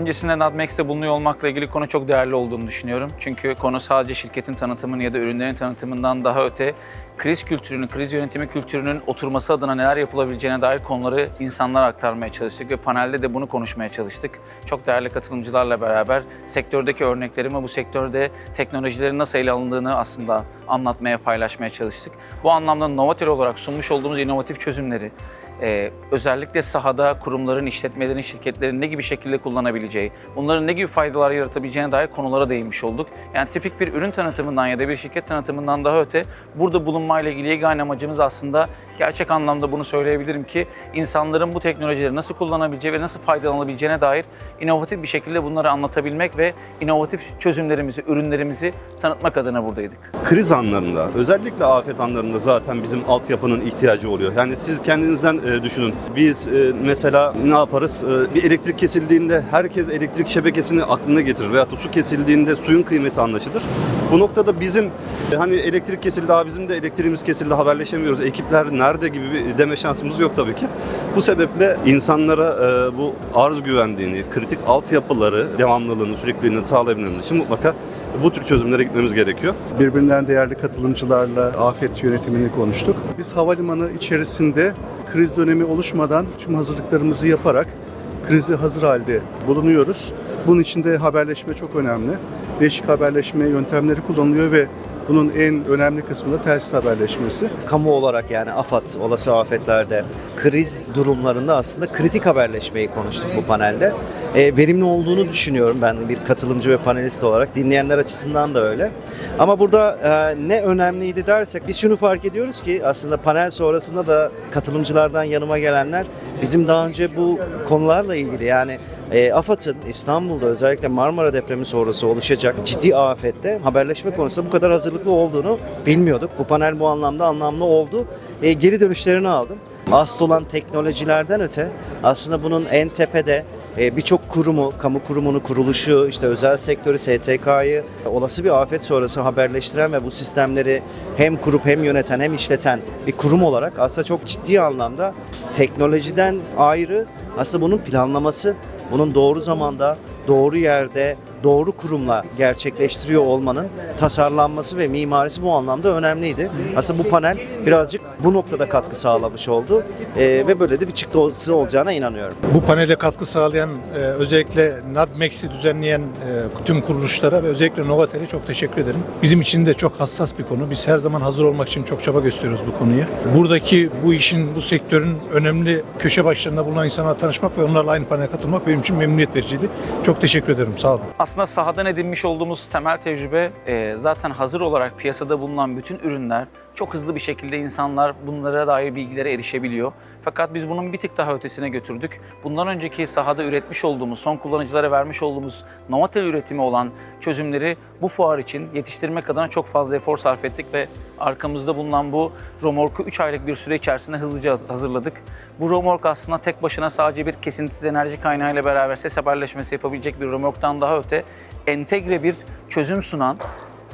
Öncesinde Nadmex'te bulunuyor olmakla ilgili konu çok değerli olduğunu düşünüyorum. Çünkü konu sadece şirketin tanıtımını ya da ürünlerin tanıtımından daha öte kriz kültürünün, kriz yönetimi kültürünün oturması adına neler yapılabileceğine dair konuları insanlara aktarmaya çalıştık ve panelde de bunu konuşmaya çalıştık. Çok değerli katılımcılarla beraber sektördeki örneklerimi bu sektörde teknolojilerin nasıl ele alındığını aslında anlatmaya, paylaşmaya çalıştık. Bu anlamda Novatel olarak sunmuş olduğumuz inovatif çözümleri, ee, özellikle sahada kurumların, işletmelerin, şirketlerin ne gibi şekilde kullanabileceği, bunların ne gibi faydalar yaratabileceğine dair konulara değinmiş olduk. Yani tipik bir ürün tanıtımından ya da bir şirket tanıtımından daha öte burada bulunmayla ilgili yegane amacımız aslında gerçek anlamda bunu söyleyebilirim ki insanların bu teknolojileri nasıl kullanabileceği ve nasıl faydalanabileceğine dair inovatif bir şekilde bunları anlatabilmek ve inovatif çözümlerimizi, ürünlerimizi tanıtmak adına buradaydık. kriz anlarında, özellikle afet anlarında zaten bizim altyapının ihtiyacı oluyor. Yani siz kendinizden e, düşünün. Biz e, mesela ne yaparız? E, bir elektrik kesildiğinde herkes elektrik şebekesini aklına getirir veyahut da su kesildiğinde suyun kıymeti anlaşılır. Bu noktada bizim hani elektrik kesildi, "Aa, bizim de elektriğimiz kesildi, haberleşemiyoruz. Ekipler nerede gibi bir deme şansımız yok tabii ki. Bu sebeple insanlara bu arz güvenliğini, kritik altyapıları, devamlılığını, sürekliliğini sağlayabilmemiz için mutlaka bu tür çözümlere gitmemiz gerekiyor. Birbirinden değerli katılımcılarla afet yönetimini konuştuk. Biz havalimanı içerisinde kriz dönemi oluşmadan tüm hazırlıklarımızı yaparak krizi hazır halde bulunuyoruz. Bunun için de haberleşme çok önemli. Değişik haberleşme yöntemleri kullanılıyor ve bunun en önemli kısmı da telsiz haberleşmesi. kamu olarak yani AFAD, olası afetlerde, kriz durumlarında aslında kritik haberleşmeyi konuştuk bu panelde. E, verimli olduğunu düşünüyorum ben bir katılımcı ve panelist olarak. Dinleyenler açısından da öyle. Ama burada e, ne önemliydi dersek biz şunu fark ediyoruz ki aslında panel sonrasında da katılımcılardan yanıma gelenler bizim daha önce bu konularla ilgili yani e, AFAD'ın İstanbul'da özellikle Marmara depremi sonrası oluşacak ciddi afette haberleşme konusunda bu kadar hazırlıklı olduğunu bilmiyorduk. Bu panel bu anlamda anlamlı oldu. E, geri dönüşlerini aldım. Asıl olan teknolojilerden öte aslında bunun en tepede birçok kurumu, kamu kurumunu, kuruluşu, işte özel sektörü, STK'yı olası bir afet sonrası haberleştiren ve bu sistemleri hem kurup hem yöneten hem işleten bir kurum olarak aslında çok ciddi anlamda teknolojiden ayrı aslında bunun planlaması, bunun doğru zamanda, doğru yerde, doğru kurumla gerçekleştiriyor olmanın tasarlanması ve mimarisi bu anlamda önemliydi. Aslında bu panel birazcık bu noktada katkı sağlamış oldu Ee, ve böyle de bir çıktısı olacağına inanıyorum. Bu panele katkı sağlayan e, özellikle NADMEX'i düzenleyen e, tüm kuruluşlara ve özellikle Novatel'e çok teşekkür ederim. Bizim için de çok hassas bir konu. Biz her zaman hazır olmak için çok çaba gösteriyoruz bu konuya. Buradaki bu işin, bu sektörün önemli köşe başlarında bulunan insanlarla tanışmak ve onlarla aynı panele katılmak benim için memnuniyet vericiydi. Çok teşekkür ederim. Sağ olun. Aslında sahadan edinmiş olduğumuz temel tecrübe e, zaten hazır olarak piyasada bulunan bütün ürünler çok hızlı bir şekilde insanlar bunlara dair bilgilere erişebiliyor. Fakat biz bunun bir tık daha ötesine götürdük. Bundan önceki sahada üretmiş olduğumuz, son kullanıcılara vermiş olduğumuz Novatel üretimi olan çözümleri bu fuar için yetiştirmek adına çok fazla efor sarf ettik ve arkamızda bulunan bu romorku 3 aylık bir süre içerisinde hızlıca hazırladık. Bu romork aslında tek başına sadece bir kesintisiz enerji kaynağıyla beraber ses haberleşmesi yapabilecek bir romorktan daha öte entegre bir çözüm sunan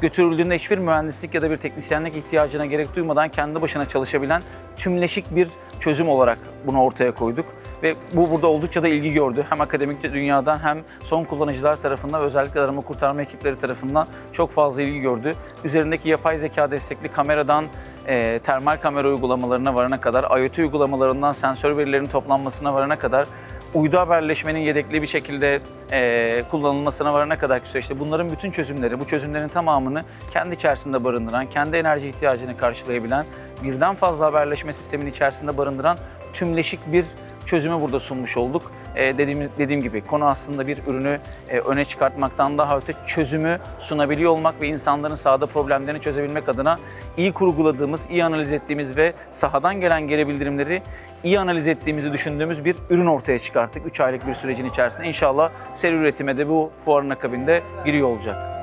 götürüldüğünde hiçbir mühendislik ya da bir teknisyenlik ihtiyacına gerek duymadan kendi başına çalışabilen tümleşik bir çözüm olarak bunu ortaya koyduk. Ve bu burada oldukça da ilgi gördü. Hem akademik dünyadan hem son kullanıcılar tarafından özellikle arama kurtarma ekipleri tarafından çok fazla ilgi gördü. Üzerindeki yapay zeka destekli kameradan e, termal kamera uygulamalarına varana kadar, IoT uygulamalarından sensör verilerinin toplanmasına varana kadar uydu haberleşmenin yedekli bir şekilde e, kullanılmasına varana kadar süreçte bunların bütün çözümleri, bu çözümlerin tamamını kendi içerisinde barındıran, kendi enerji ihtiyacını karşılayabilen, birden fazla haberleşme sisteminin içerisinde barındıran tümleşik bir çözümü burada sunmuş olduk. E, dediğim, dediğim gibi konu aslında bir ürünü e, öne çıkartmaktan daha öte çözümü sunabiliyor olmak ve insanların sahada problemlerini çözebilmek adına iyi kurguladığımız, iyi analiz ettiğimiz ve sahadan gelen geri bildirimleri iyi analiz ettiğimizi düşündüğümüz bir ürün ortaya çıkarttık. 3 aylık bir sürecin içerisinde. İnşallah seri üretime de bu fuarın akabinde giriyor olacak.